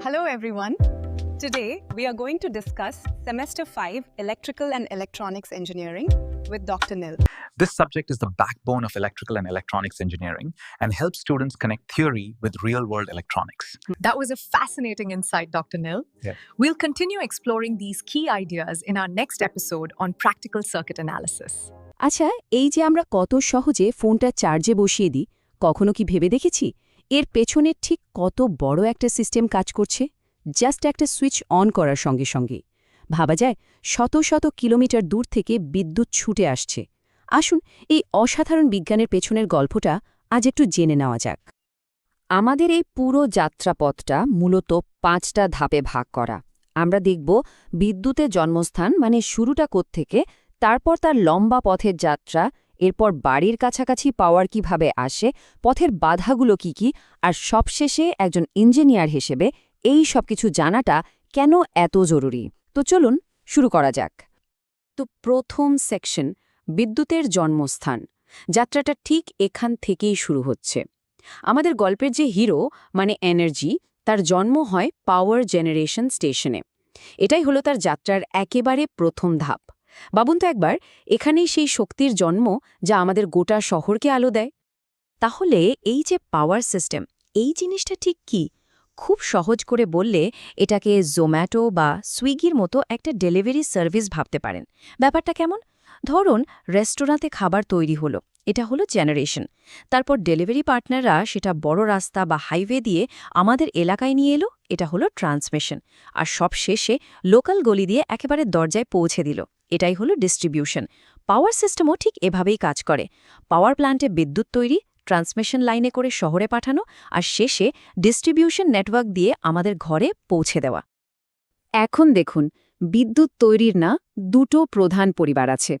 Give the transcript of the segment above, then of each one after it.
Hello, everyone. Today, we are going to discuss Semester 5 Electrical and Electronics Engineering with Dr. Nil. This subject is the backbone of electrical and electronics engineering and helps students connect theory with real world electronics. That was a fascinating insight, Dr. Nil. Yeah. We'll continue exploring these key ideas in our next episode on practical circuit analysis. আচ্ছা এই যে আমরা কত সহজে ফোনটা চার্জে বসিয়ে দিই কখনো কি ভেবে দেখেছি এর পেছনে ঠিক কত বড় একটা সিস্টেম কাজ করছে? জাস্ট একটা সুইচ অন করার সঙ্গে সঙ্গে। ভাবা যায় শত শত কিলোমিটার দূর থেকে বিদ্যুৎ ছুটে আসছে। আসুন এই অসাধারণ বিজ্ঞানের পেছনের গল্পটা আজ একটু জেনে নেওয়া যাক। আমাদের এই পুরো যাত্রাপথটা মূলত পাঁচটা ধাপে ভাগ করা। আমরা দেখব বিদ্যুতের জন্মস্থান মানে শুরুটা থেকে তারপর তার লম্বা পথের যাত্রা এরপর বাড়ির কাছাকাছি পাওয়ার কীভাবে আসে, পথের বাধাগুলো কি কি, আর সবশেষে একজন ইঞ্জিনিয়ার হিসেবে এই সব কিছু জানাটা কেন এত জরুরি? তো চলুন শুরু করা যাক। তো প্রথম সেকশন, বিদ্যুতের জন্মস্থান। যাত্রাটা ঠিক এখান থেকেই শুরু হচ্ছে। আমাদের গল্পের যে হিরো মানে এনার্জি, তার জন্ম হয় পাওয়ার জেনারেশন স্টেশনে। এটাই হলো তার যাত্রার একেবারে প্রথম ধাপ। বাবুন তো একবার এখানেই সেই শক্তির জন্ম যা আমাদের গোটা শহরকে আলো দেয়। তাহলে এই যে পাওয়ার সিস্টেম এই জিনিসটা ঠিক কি? খুব সহজ করে বললে এটাকে জোম্যাটো বা সুইগির মতো একটা ডেলিভারি সার্ভিস ভাবতে পারেন। ব্যাপারটা কেমন? ধরুন রেস্টুরেন্টে খাবার তৈরি হলো, এটা হলো জেনারেশন তারপর ডেলিভারি পার্টনাররা সেটা বড় রাস্তা বা হাইওয়ে দিয়ে আমাদের এলাকায় নিয়ে এলো, এটা হলো ট্রান্সমিশন আর সব শেষে লোকাল গলি দিয়ে একেবারে দরজায় পৌঁছে দিল। এটাই হলো ডিস্ট্রিবিউশন পাওয়ার সিস্টেমও ঠিক এভাবেই কাজ করে। পাওয়ার প্ল্যান্টে বিদ্যুৎ তৈরি ট্রান্সমিশন লাইনে করে শহরে পাঠানো, আর শেষে ডিস্ট্রিবিউশন নেটওয়ার্ক দিয়ে আমাদের ঘরে পৌঁছে দেওয়া। এখন দেখুন, বিদ্যুৎ তৈরির না দুটো প্রধান পরিবার আছে।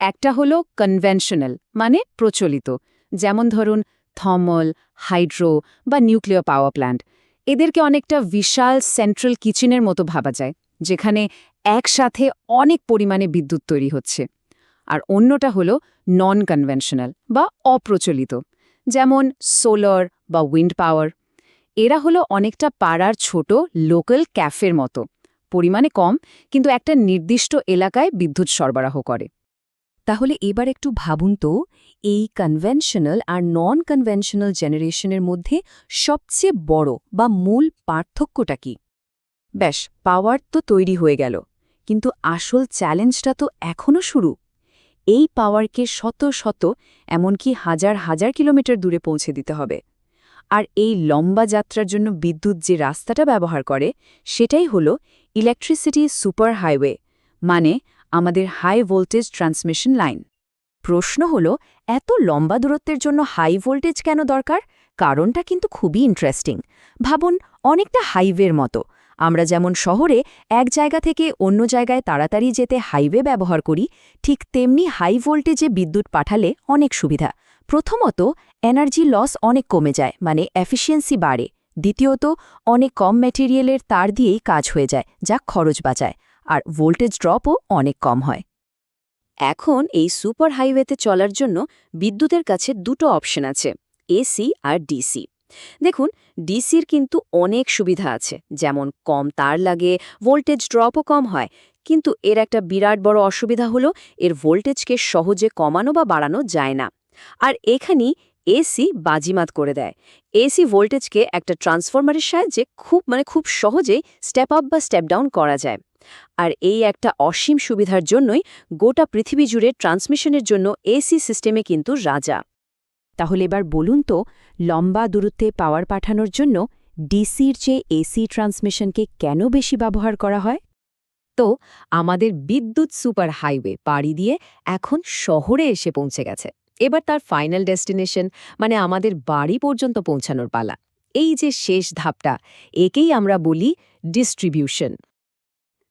একটা হলো কনভেনশনাল মানে প্রচলিত। যেমন ধরুন থর্মাল হাইড্রো বা নিউক্লিয়ার পাওয়ার প্ল্যান্ট এদেরকে অনেকটা বিশাল সেন্ট্রাল কিচেনের মতো ভাবা যায়, যেখানে একসাথে অনেক পরিমাণে বিদ্যুৎ তৈরি হচ্ছে। আর অন্যটা হলো নন কনভেনশনাল বা অপ্রচলিত, যেমন সোলার বা উইন্ড পাওয়ার এরা হলো অনেকটা পাড়ার ছোট লোকাল ক্যাফের মতো, পরিমাণে কম, কিন্তু একটা নির্দিষ্ট এলাকায় বিদ্যুৎ সরবরাহ করে। তাহলে এবার একটু ভাবুন তো, এই কনভেনশনাল আর নন কনভেনশনাল জেনারেশনের মধ্যে সবচেয়ে বড় বা মূল পার্থক্যটা কি? ব্যাস পাওয়ার তো তৈরি হয়ে গেল। কিন্তু আসল চ্যালেঞ্জটা তো এখনও শুরু। এই পাওয়ারকে শত শত, এমনকি হাজার হাজার কিলোমিটার দূরে পৌঁছে দিতে হবে। আর এই লম্বা যাত্রার জন্য বিদ্যুৎ যে রাস্তাটা ব্যবহার করে, সেটাই হল ইলেকট্রিসিটি সুপার হাইওয়ে মানে আমাদের হাই ভোল্টেজ ট্রান্সমিশন লাইন। প্রশ্ন হল, এত লম্বা দূরত্বের জন্য হাই ভোল্টেজ কেন দরকার? কারণটা কিন্তু খুবই ইন্টারেস্টিং ভাবুন, অনেকটা হাইওয়ের মতো। আমরা যেমন শহরে এক জায়গা থেকে অন্য জায়গায় তাড়াতাড়ি যেতে হাইওয়ে ব্যবহার করি, ঠিক তেমনি হাই ভোল্টেজে বিদ্যুৎ পাঠালে অনেক সুবিধা। প্রথমত, এনার্জি লস অনেক কমে যায় মানে এফিসিয়েন্সি বাড়ে। দ্বিতীয়ত, অনেক কম ম্যাটেরিয়ালের তার দিয়েই কাজ হয়ে যায়, যা খরচ বাঁচায়, আর ভোল্টেজ ড্রপও অনেক কম হয়। এখন এই সুপার হাইওয়েতে চলার জন্য বিদ্যুতের কাছে দুটো অপশন আছে, এসি আর ডিসি। দেখুন, ডিসির কিন্তু অনেক সুবিধা আছে, যেমন কম তার লাগে, ভোল্টেজ ড্রপও কম হয়। কিন্তু এর একটা বিরাট বড় অসুবিধা হলো, এর ভোল্টেজকে সহজে কমানো বা বাড়ানো যায় না। আর এখানেই এসি বাজিমাত করে দেয়। এসি ভোল্টেজকে একটা ট্রান্সফরমারের সাহায্যে খুব মানে খুব সহজেই স্টেপ আপ বা স্টেপ ডাউন করা যায়। আর এই একটা অসীম সুবিধার জন্যই গোটা পৃথিবী জুড়ে ট্রান্সমিশনের জন্য এসি সিস্টেমে কিন্তু রাজা। তাহলে এবার বলুন তো, লম্বা দূরত্বে পাওয়ার পাঠানোর জন্য ডিসির চেয়ে এসি ট্রান্সমিশনকে কেন বেশি ব্যবহার করা হয়? তো, আমাদের বিদ্যুৎ সুপার হাইওয়ে পাড়ি দিয়ে এখন শহরে এসে পৌঁছে গেছে। এবার তার ফাইনাল ডেস্টিনেশন মানে আমাদের বাড়ি পর্যন্ত পৌঁছানোর পালা। এই যে শেষ ধাপটা, একেই আমরা বলি ডিস্ট্রিবিউশন।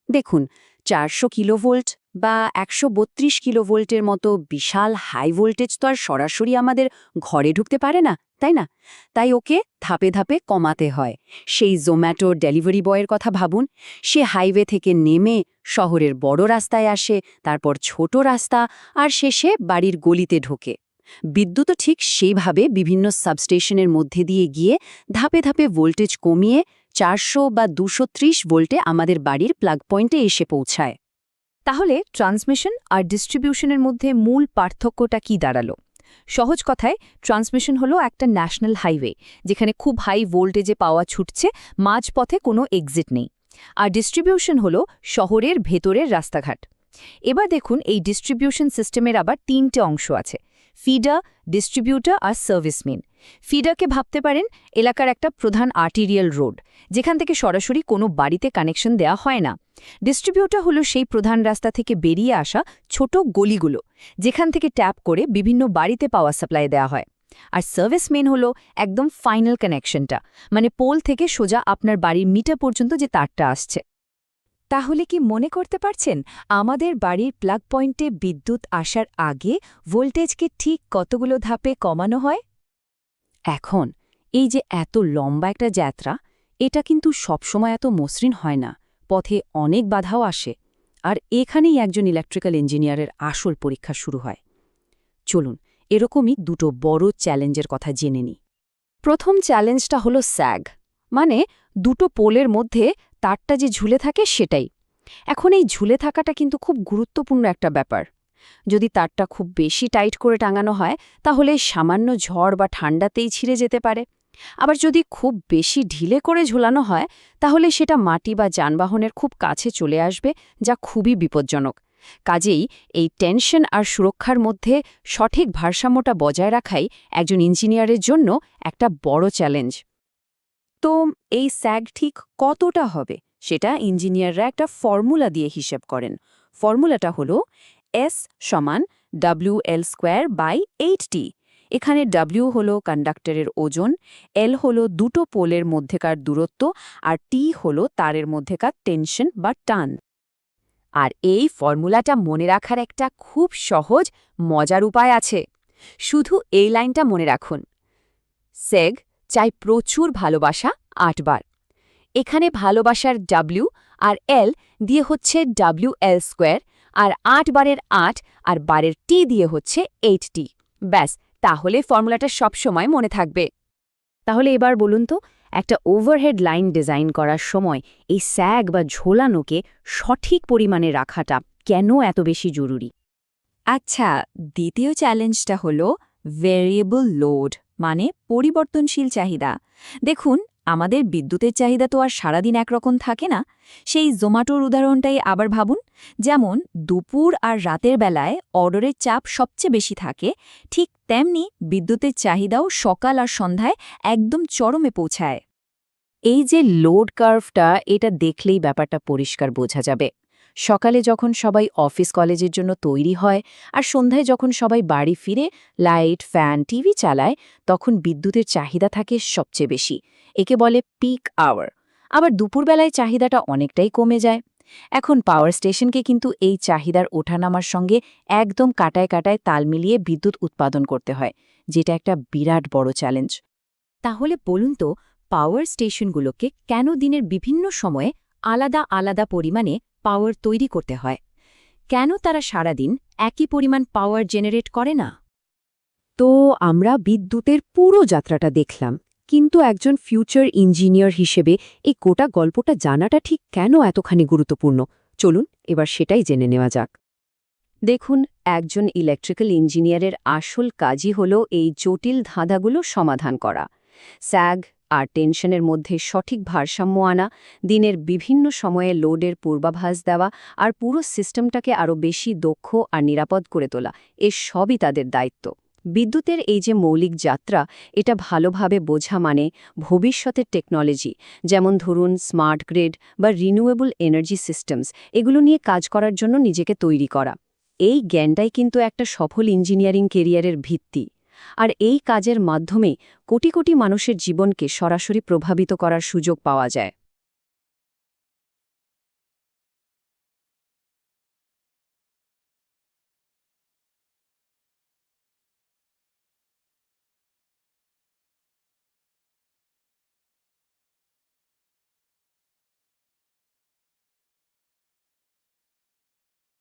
দেখুন, চারশো কিলোভোল্ট বা একশো বত্রিশ কিলোভোল্টের মতো বিশাল হাই ভোল্টেজ তো আর সরাসরি আমাদের ঘরে ঢুকতে পারে না, তাই না? তাই ওকে ধাপে ধাপে কমাতে হয়। সেই জোম্যাটোর ডেলিভারি বয়ের কথা ভাবুন। সে হাইওয়ে থেকে নেমে শহরের বড় রাস্তায় আসে, তারপর ছোট রাস্তা আর শেষে বাড়ির গলিতে ঢোকে। বিদ্যুৎও ঠিক সেইভাবে বিভিন্ন সাবস্টেশনের মধ্যে দিয়ে গিয়ে ধাপে ধাপে ভোল্টেজ কমিয়ে চারশো বা দুশো ভোল্টে আমাদের বাড়ির প্লাগ পয়েন্টে এসে পৌঁছায়। তাহলে ট্রান্সমিশন আর ডিস্ট্রিবিউশনের মধ্যে মূল পার্থক্যটা কি দাঁড়াল? সহজ কথায়, ট্রান্সমিশন হলো একটা ন্যাশনাল হাইওয়ে, যেখানে খুব হাই ভোল্টেজে পাওয়া ছুটছে, মাঝপথে কোনো এক্সিট নেই। আর ডিস্ট্রিবিউশন হলো শহরের ভেতরের রাস্তাঘাট। এবার দেখুন এই ডিস্ট্রিবিউশন সিস্টেমের আবার তিনটে অংশ আছে। ফিডার ডিস্ট্রিবিউটার আর সার্ভিসমেন ফিডারকে ভাবতে পারেন এলাকার একটা প্রধান আর্টিরিয়াল রোড যেখান থেকে সরাসরি কোনো বাড়িতে কানেকশন দেওয়া হয় না। ডিস্ট্রিবিউটার হলো সেই প্রধান রাস্তা থেকে বেরিয়ে আসা ছোট গলিগুলো, যেখান থেকে ট্যাপ করে বিভিন্ন বাড়িতে পাওয়ার সাপ্লাই দেওয়া হয়। আর সার্ভিস মেন হলো একদম ফাইনাল কানেকশনটা মানে পোল থেকে সোজা আপনার বাড়ির মিটার পর্যন্ত যে তারটা আসছে। তাহলে কি মনে করতে পারছেন, আমাদের বাড়ির প্লাগ পয়েন্টে বিদ্যুৎ আসার আগে ভোল্টেজকে ঠিক কতগুলো ধাপে কমানো হয়? এখন, এই যে এত লম্বা একটা যাত্রা, এটা কিন্তু সবসময় এত মসৃণ হয় না, পথে অনেক বাধাও আসে, আর এখানেই একজন ইলেকট্রিক্যাল ইঞ্জিনিয়ারের আসল পরীক্ষা শুরু হয়। চলুন, এরকমই দুটো বড় চ্যালেঞ্জের কথা জেনে নিই প্রথম চ্যালেঞ্জটা হলো স্যাগ মানে দুটো পোলের মধ্যে তারটা যে ঝুলে থাকে সেটাই। এখন এই ঝুলে থাকাটা কিন্তু খুব গুরুত্বপূর্ণ একটা ব্যাপার। যদি তারটা খুব বেশি টাইট করে টাঙানো হয়, তাহলে সামান্য ঝড় বা ঠান্ডাতেই ছিঁড়ে যেতে পারে। আবার যদি খুব বেশি ঢিলে করে ঝোলানো হয়, তাহলে সেটা মাটি বা যানবাহনের খুব কাছে চলে আসবে, যা খুবই বিপজ্জনক। কাজেই এই টেনশন আর সুরক্ষার মধ্যে সঠিক ভারসাম্যটা বজায় রাখাই একজন ইঞ্জিনিয়ারের জন্য একটা বড় চ্যালেঞ্জ। তো এই স্যাগ ঠিক কতটা হবে? সেটা ইঞ্জিনিয়াররা একটা ফর্মুলা দিয়ে হিসেব করেন। ফর্মুলাটা হল এস সমান W L square by eight T এখানে ডাব্লিউ হল কন্ডাক্টরের ওজন এল হল দুটো পোলের মধ্যেকার দূরত্ব, আর টি হল তারের মধ্যেকার টেনশন বা টান। আর এই ফর্মুলাটা মনে রাখার একটা খুব সহজ, মজার উপায় আছে। শুধু এই লাইনটা মনে রাখুন। সেগ চাই প্রচুর ভালোবাসা আটবার। এখানে ভালোবাসার ডাব্লিউ আর এল দিয়ে হচ্ছে ডাব্লিউ এল স্কোয়ার আর আট বারের আট আর বারের টি দিয়ে হচ্ছে এইট টি ব্যাস, তাহলে ফর্মুলাটা সবসময় মনে থাকবে। তাহলে এবার বলুন তো, একটা ওভারহেড লাইন ডিজাইন করার সময় এই স্যাগ বা ঝোলানোকে সঠিক পরিমাণে রাখাটা কেন এত বেশি জরুরি? আচ্ছা দ্বিতীয় চ্যালেঞ্জটা হল ভেরিয়েবল লোড মানে পরিবর্তনশীল চাহিদা। দেখুন, আমাদের বিদ্যুতের চাহিদা তো আর সারাদিন একরকম থাকে না। সেই জোম্যাটোর উদাহরণটাই আবার ভাবুন। যেমন, দুপুর আর রাতের বেলায় অর্ডারের চাপ সবচেয়ে বেশি থাকে। ঠিক তেমনি বিদ্যুতের চাহিদাও সকাল আর সন্ধ্যায় একদম চরমে পৌঁছায়। এই যে লোড কার্ভটা এটা দেখলেই ব্যাপারটা পরিষ্কার বোঝা যাবে। সকালে যখন সবাই অফিস কলেজের জন্য তৈরি হয় আর সন্ধ্যায় যখন সবাই বাড়ি ফিরে লাইট, ফ্যান, টিভি চালায়, তখন বিদ্যুতের চাহিদা থাকে সবচেয়ে বেশি। একে বলে পিক আওয়ার আবার দুপুরবেলায় চাহিদাটা অনেকটাই কমে যায়। এখন পাওয়ার স্টেশনকে কিন্তু এই চাহিদার ওঠানামার সঙ্গে একদম কাটায় কাটায় তাল মিলিয়ে বিদ্যুৎ উৎপাদন করতে হয়, যেটা একটা বিরাট বড় চ্যালেঞ্জ তাহলে বলুন তো পাওয়ার স্টেশনগুলোকে কেন দিনের বিভিন্ন সময়ে আলাদা আলাদা পরিমাণে পাওয়ার তৈরি করতে হয়। কেন তারা সারাদিন একই পরিমাণ পাওয়ার জেনারেট করে না? তো আমরা বিদ্যুতের পুরো যাত্রাটা দেখলাম, কিন্তু একজন ফিউচার ইঞ্জিনিয়ার হিসেবে এই গোটা গল্পটা জানাটা ঠিক কেন এতখানি গুরুত্বপূর্ণ? চলুন এবার সেটাই জেনে নেওয়া যাক। দেখুন, একজন ইলেকট্রিক্যাল ইঞ্জিনিয়ারের আসল কাজই হল এই জটিল ধাঁধাগুলো সমাধান করা। স্যাগ আর টেনশনের মধ্যে সঠিক ভারসাম্য আনা, দিনের বিভিন্ন সময়ে লোডের পূর্বাভাস দেওয়া আর পুরো সিস্টেমটাকে আরও বেশি দক্ষ আর নিরাপদ করে তোলা, এ সবই তাদের দায়িত্ব। বিদ্যুতের এই যে মৌলিক যাত্রা, এটা ভালোভাবে বোঝা মানে ভবিষ্যতের টেকনোলজি, যেমন ধরুন স্মার্ট গ্রিড বা রিনিউয়েবল এনার্জি সিস্টেমস, এগুলো নিয়ে কাজ করার জন্য নিজেকে তৈরি করা। এই জ্ঞানটাই কিন্তু একটা সফল ইঞ্জিনিয়ারিং কেরিয়ারের ভিত্তি। আর এই কাজের মাধ্যমে কোটি কোটি মানুষের জীবনকে সরাসরি প্রভাবিত করার সুযোগ পাওয়া যায়।